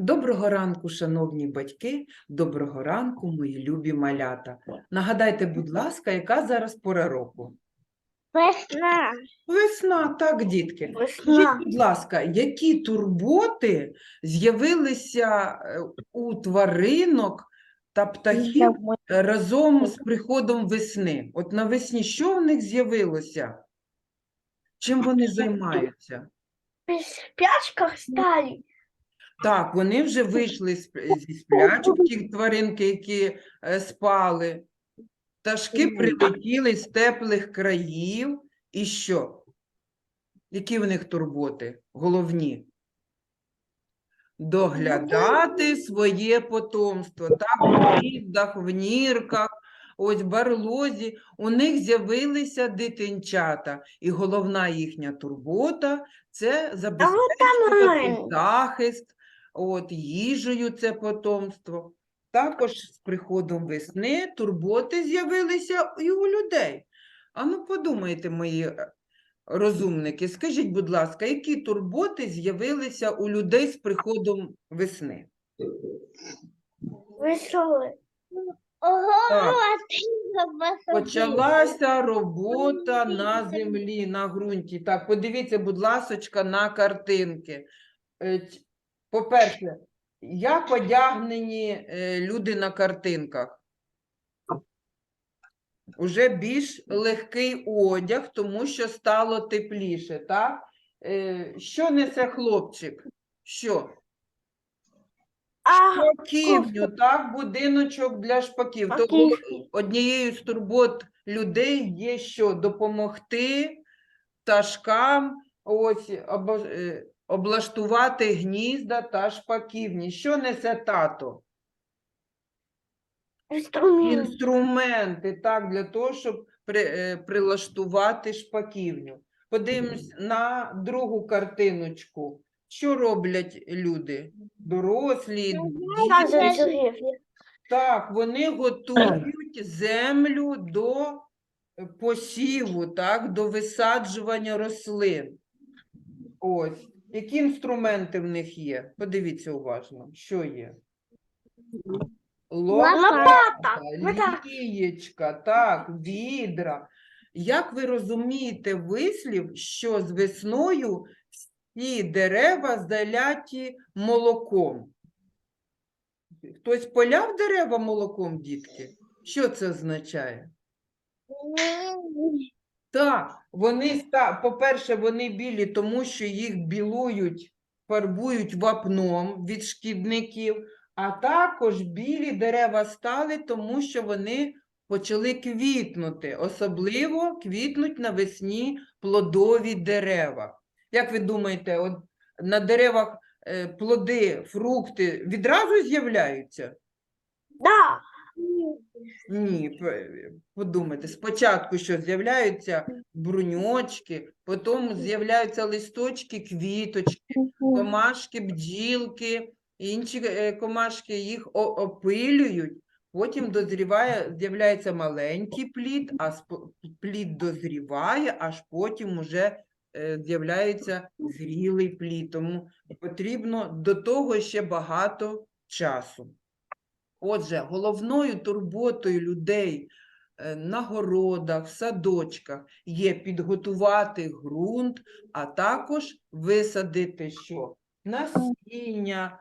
Доброго ранку, шановні батьки, доброго ранку, мої любі малята. Nагадайте, будь ласка, яка зараз пора року? Весна. Весна, так, дітки. Скажіть, Весна. будь ласка, які турботи з'явилися е, у тваринок та птахів разом з приходом весни? От навесні що в них з'явилося? Чим вони займаються? В спячках стали. Так, вони вже вийшли з- зі сплячок, ті тваринки, які е, спали. Пташки прилетіли з теплих країв. І що? Які в них турботи? Головні? Доглядати своє потомство. Так, в гніздах, в нірках, ось в барлозі. У них з'явилися дитинчата. І головна їхня турбота – це забезпечувати нормально. захист, от, їжею це потомство. Також з приходом весни турботи з'явилися і у людей. А ну подумайте, мої е, розумники, скажіть, будь ласка, які турботи з'явилися у людей з приходом весни? Так. Почалася робота на землі, на ґрунті. Так, подивіться, будь ласочка, на картинки. По-перше, як одягнені е, люди на картинках? Уже більш легкий одяг, тому що стало тепліше, так? Е, Що несе хлопчик? Що? Шпаківню, так, будиночок для шпаків. То окей. однією з турбот людей є що? Допомогти пташкам ось, обо- е, облаштувати гнізда та шпаківні. Що несе тато? Инструмент. Інструменти, так, для того, щоб при, е, прилаштувати шпаківню. Подивимось на другу картиночку. Що роблять люди? Дорослі, діти. Так, вони готують землю до посіву, так, до висаджування рослин. Ось. Які інструменти в них є? Подивіться уважно, що є? Лопата. Вода. лієчка, так, відра. Як ви розумієте вислів, що з весною всі дерева заляті молоком? Хтось поляв дерева молоком, дітки? Що це означає? Так, вони, по-перше, вони білі, тому що їх білують, фарбують вапном від шкідників, а також білі дерева стали, тому що вони почали квітнути. Особливо квітнуть навесні плодові дерева. Як ви думаєте, от на деревах е, плоди, фрукти відразу з'являються? Да. Ні, подумайте, спочатку що з'являються бруньочки, потім з'являються листочки, квіточки, комашки, бджілки, інші е, комашки їх опилюють, потім дозріває, з'являється маленький плід, а плід дозріває, аж потім уже е, з'являється зрілий плід. Тому потрібно до того ще багато часу. Отже, головною турботою людей е, на городах, в садочках є підготувати ґрунт, а також висадити що? Насіння,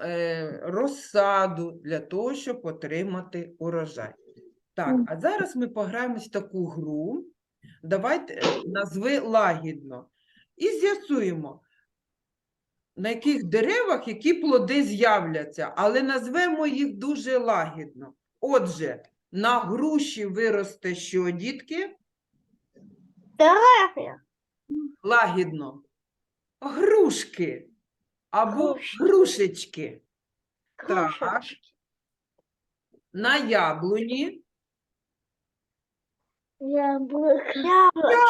е, розсаду для того, щоб отримати урожай. Так, а зараз ми пограємось в таку гру. Давайте е, назви лагідно. І з'ясуємо, на яких деревах які плоди з'являться, але назвемо їх дуже лагідно. Отже, на груші виросте що, дітки? Деревья. Лагідно. Грушки або Грушки. грушечки. Так. На яблуні Яблоко.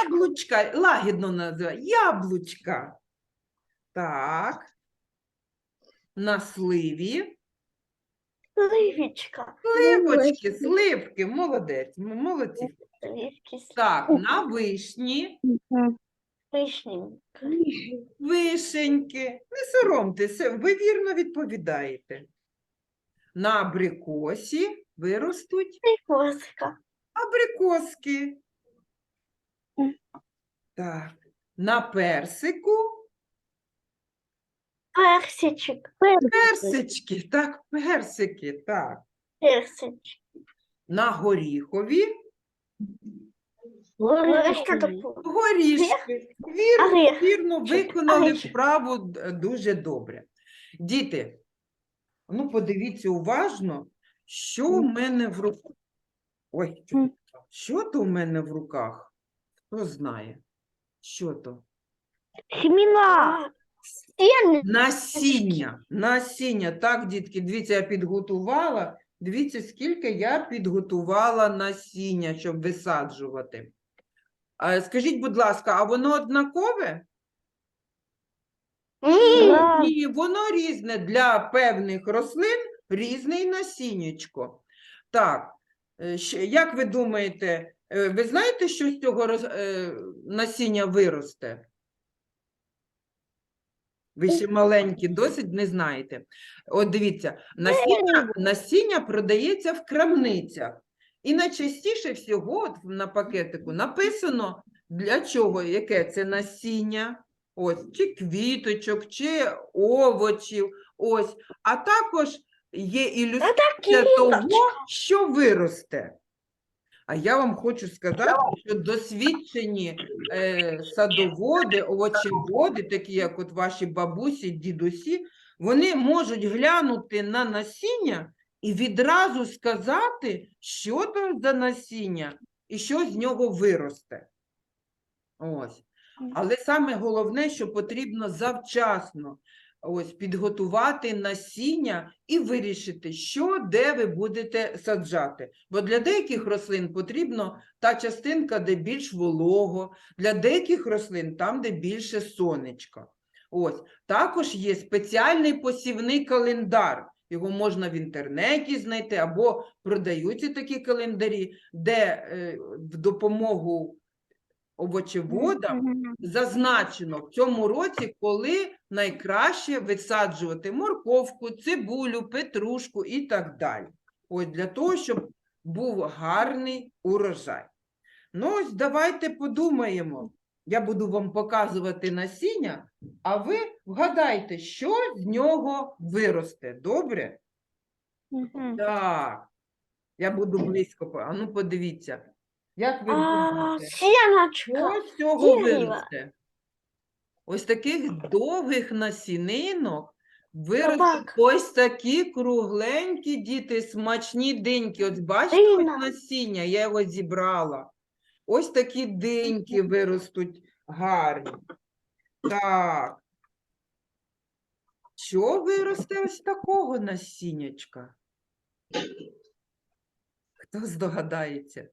Яблучка, лагідно називає, яблучка. Так. На сливі Сливочка. сливочки, сливки, молодець, м- молодці. Сливки. Так, на вишні Вишненька. Вишеньки. Не соромтеся, ви вірно відповідаєте. На абрикосі виростуть Прикоска. абрикоски. Так. На персику Персичек. персички. Так, персики, так. Персичек. На горіхові Горішка такої. горішки. Вірно, вірно, виконали вправу дуже добре. Діти, ну подивіться уважно, що в мене в руках. Ой, що, що то в мене в руках? Хто знає? Що то? Семена. Стіни. Насіння. Насіння. Так, дітки, дивіться, я підготувала. Дивіться, скільки я підготувала насіння, щоб висаджувати. А, скажіть, будь ласка, а воно однакове? Ні. Ні, воно різне для певних рослин, різне і насіннячко. Так, е, як ви думаєте, е, ви знаєте, що з цього е, насіння виросте? Ви ще маленькі, досить не знаєте. От дивіться, насіння, насіння продається в крамницях. І найчастіше всього от на пакетику написано, для чого, яке це насіння, ось, чи квіточок, чи овочів, ось. А також є ілюстрація того, що виросте. А я вам хочу сказати, що досвідчені е, садоводи, овочеводи, такі як от ваші бабусі, дідусі, вони можуть глянути на насіння і відразу сказати, що то за насіння і що з нього виросте. Ось. Але саме головне, що потрібно завчасно ось, підготувати насіння і вирішити, що де ви будете саджати. Бо для деяких рослин потрібно та частинка, де більш волого, для деяких рослин там, де більше сонечка. Ось. Також є спеціальний посівний календар. Його можна в інтернеті знайти, або продаються такі календарі, де е, в допомогу овочеводам зазначено в цьому році, коли найкраще висаджувати морковку, цибулю, петрушку і так далі. Ось для того, щоб був гарний урожай. Ну, ось давайте подумаємо. Я буду вам показувати насіння, а ви вгадайте, що з нього виросте. Добре? Так. Я буду близько. А ну подивіться. Як ви А, думаєте? Сіночка. Що з цього виросте? Ось таких довгих насінинок виростуть ось такі кругленькі діти, смачні диньки. Ось бачите ось насіння, я його зібрала. Ось такі диньки виростуть гарні. Так. Що виросте ось такого насіннячка? Хто здогадається?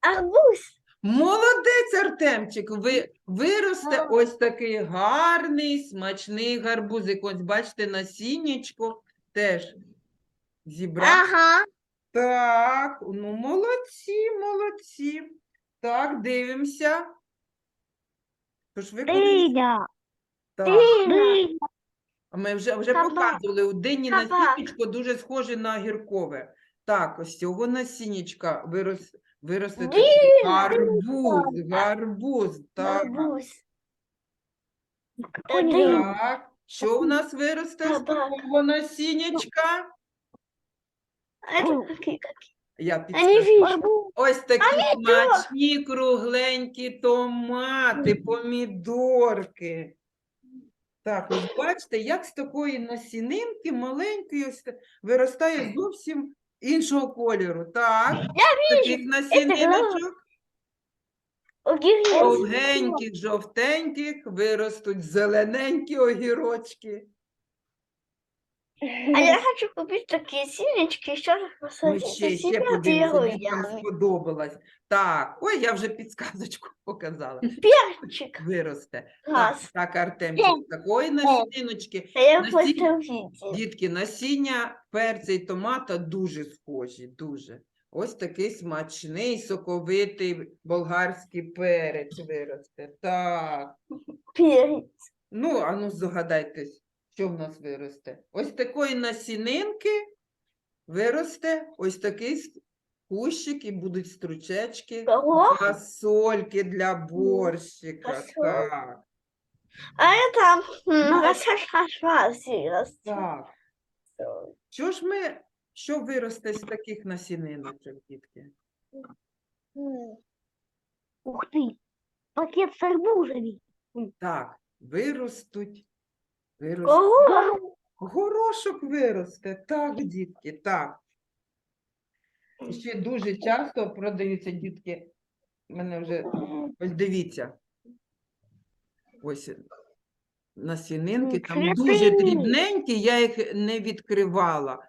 Арбуз. Молодець, Артемчик, ви виросте ось такий гарний, смачний гарбузик. Ось бачите, насіннячко теж зібрав. Ага. Так, ну молодці, молодці. Так, дивимося. Тож ви Диня. Так, Диня. а ми вже, вже Кабак. показували, у дині Кабак. насіннячко дуже схоже на гіркове. Так, ось цього насіннячка вирос, виросте такий гарбуз, гарбуз. Так. Арбуз. Так, що в нас виросте з такого насіннячка? Я підскажу. Ось такі смачні кругленькі томати, помідорки. Так, ось бачите, як з такої насінинки маленької ось виростає зовсім іншого кольору. Так, таких насіниночок Огірки. довгеньких, жовтеньких виростуть зелененькі огірочки. А я хочу купить такие синечки, еще раз Ну, ще, ще подивимося, діткам сподобалось. Так, ой, я вже підсказочку показала. Перчик. Виросте. Так, Класс. так, Артемчик, такої насіниночки. А я Насіння- хочу увидеть. Дітки, насіння перця і томата дуже схожі, дуже. ось такий смачний, соковитий болгарський перець виросте. Так. Перець. Ну, а ну здогадайтесь, що в нас виросте. Ось такої насінинки виросте ось такий кущик і будуть стручечки, фасольки для борщика. Так, А это расшашашваси так. Що ж ми, що виросте з таких насіниночок, дітки? Ух ты. Пакет с арбузами. Так, виростуть, виростуть. Ого. Горошок виросте, так, дітки, так. Ще дуже часто продаються дітки. Мене вже ось дивіться. Ось насінинки там дуже дрібненькі, я їх не відкривала.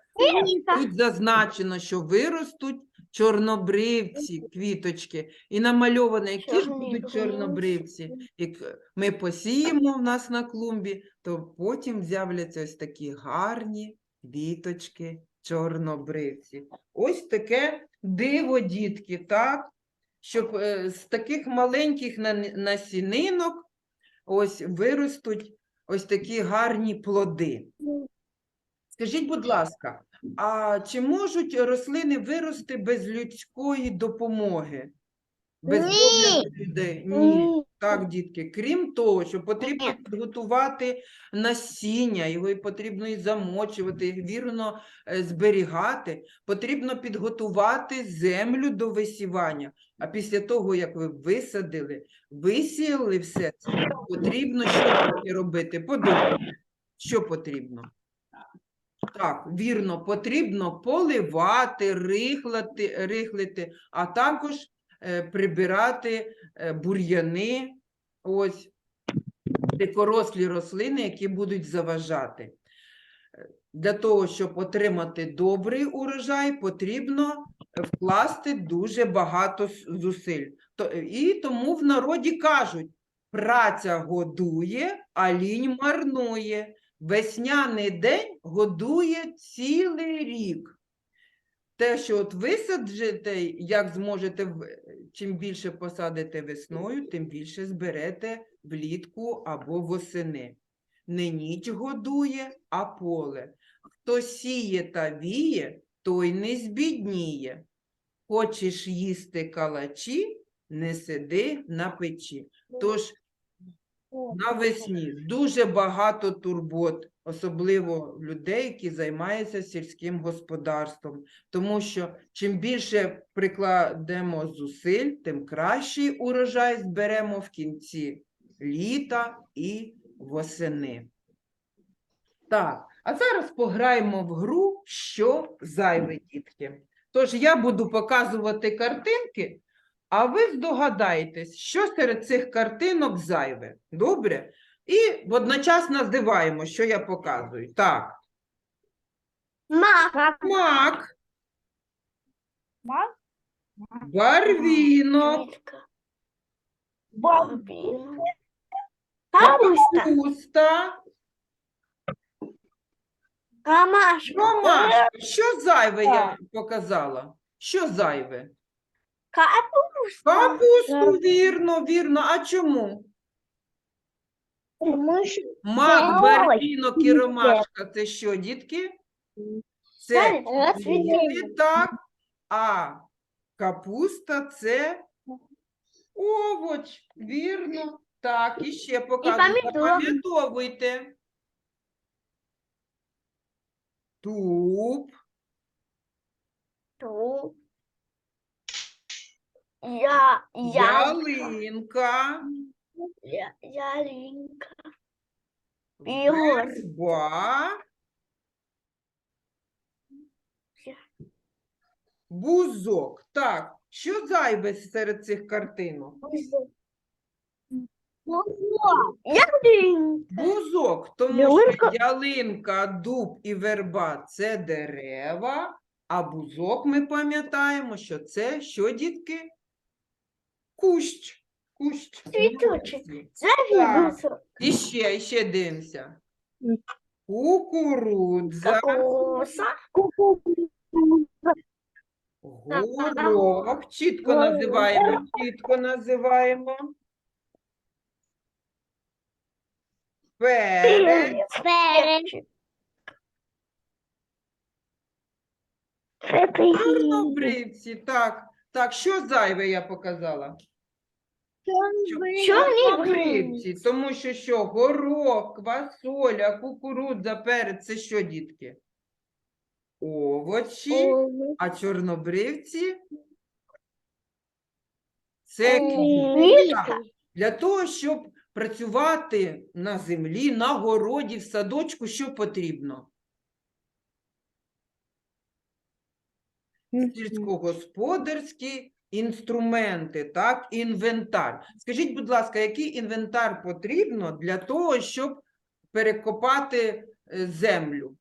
Тут зазначено, що виростуть чорнобривці, квіточки, і намальовано, які ж будуть чорнобривці. Як ми посіємо в нас на клумбі, то потім з'являться ось такі гарні квіточки чорнобривці. Ось таке диво, дітки, так? Щоб е, з таких маленьких насінинок ось виростуть ось такі гарні плоди. Скажіть, будь ласка, а чи можуть рослини вирости без людської допомоги? Без Ні. догляду людей? Ні. Так, дітки, крім того, що потрібно підготувати насіння, його і потрібно і замочувати, і вірно е, зберігати, потрібно підготувати землю до висівання. А після того, як ви висадили, висіяли все це, потрібно що таке робити? Подумайте, що потрібно? Так, вірно, потрібно поливати, рихлити, рихлити, а також е, прибирати е, бур'яни, ось дикорослі рослини, які будуть заважати. Для того, щоб отримати добрий урожай, потрібно вкласти дуже багато зусиль. І тому в народі кажуть: праця годує, а лінь марнує. Весняний день годує цілий рік. Те, що от висаджите, як зможете, чим більше посадите весною, тим більше зберете влітку або восени. Не ніч годує, а поле. Хто сіє та віє, той не збідніє. Хочеш їсти калачі, не сиди на печі. Тож Навесні дуже багато турбот, особливо людей, які займаються сільським господарством. Тому що чим більше прикладемо зусиль, тим кращий урожай зберемо в кінці літа і восени. Так, а зараз пограємо в гру Що зайве, дітки. Тож я буду показувати картинки, а ви здогадаєтесь, що серед цих картинок зайве. Добре? І водночас називаємо, що я показую. Так, Мак. мак, Мак? барвінок. Капуста. капуста, Ромашка. ромашка. Що зайве я показала? Що зайве? Капуста. Капусту, вірно, вірно. А чому? Мак, Ой, барвінок і ромашка це що, дітки? Це квіти, так, а капуста це овоч, вірно. Так, і ще показую. помідор. Запам'ятовуйте. Туп, Ту. Я, я, ялинка, я, ялинка. Ігор. верба, бузок. Так, що зайве серед цих картинок? Ялинка. Бузок, тому Ялинка. що ялинка, дуб і верба це дерева, а бузок ми пам'ятаємо, що це що, дітки? Кущ. Кущ. Цвіточок. Завидуется. І ще, і ще дивимося. Кукурудза, Кокоса. Горох. Чітко називаємо, чітко називаємо. Перець. Перець. Перець. Чорнобривці. Так, так, що зайве я показала? Чорний Чорнобривці, тому що що? Горох, квасоля, кукурудза, перець – це що, дітки? Овочі, а чорнобривці – це квітка. Для того, щоб працювати на землі, на городі, в садочку, що потрібно? Сільськогосподарські інструменти, так, інвентар. Скажіть, будь ласка, який інвентар потрібно для того, щоб перекопати е, землю?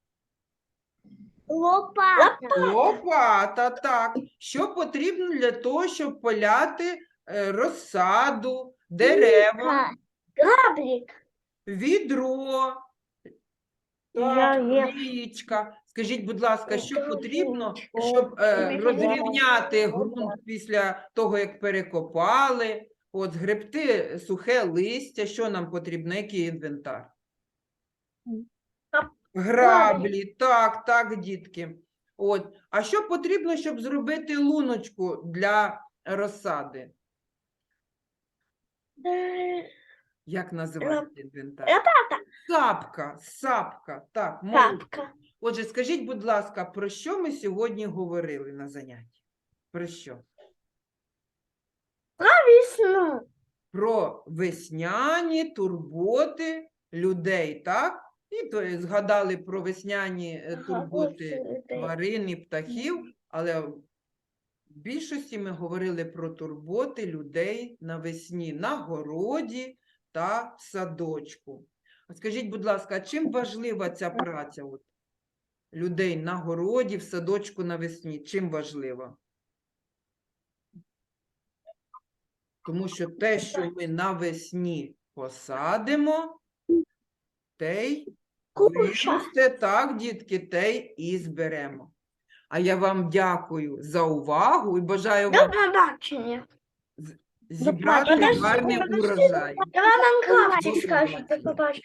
Лопата. Лопата, так. Що потрібно для того, щоб поляти е, розсаду, дерева, Граблик. відро, так, річка. Скажіть, будь ласка, що потрібно, щоб е, розрівняти ґрунт після того, як перекопали, от згребти сухе листя, що нам потрібно, який інвентар? Граблі, так, так, дітки. От. А що потрібно, щоб зробити луночку для розсади? Як називається інвентар? Лопата. Сапка, сапка, так, молодці. Папка. Отже, скажіть, будь ласка, про що ми сьогодні говорили на занятті? Про що? Весну. Про весняні турботи людей, так? І то згадали про весняні е, турботи тварин і птахів, але в більшості ми говорили про турботи людей навесні на городі та в садочку. Скажіть, будь ласка, чим важлива ця праця от, людей на городі, в садочку навесні? Чим важлива? Тому що те, що ми навесні посадимо, те й виросте, так, дітки, те й і зберемо. А я вам дякую за увагу і бажаю вам побачення. зібрати гарний урожай. До скажи, до побачення. побачення.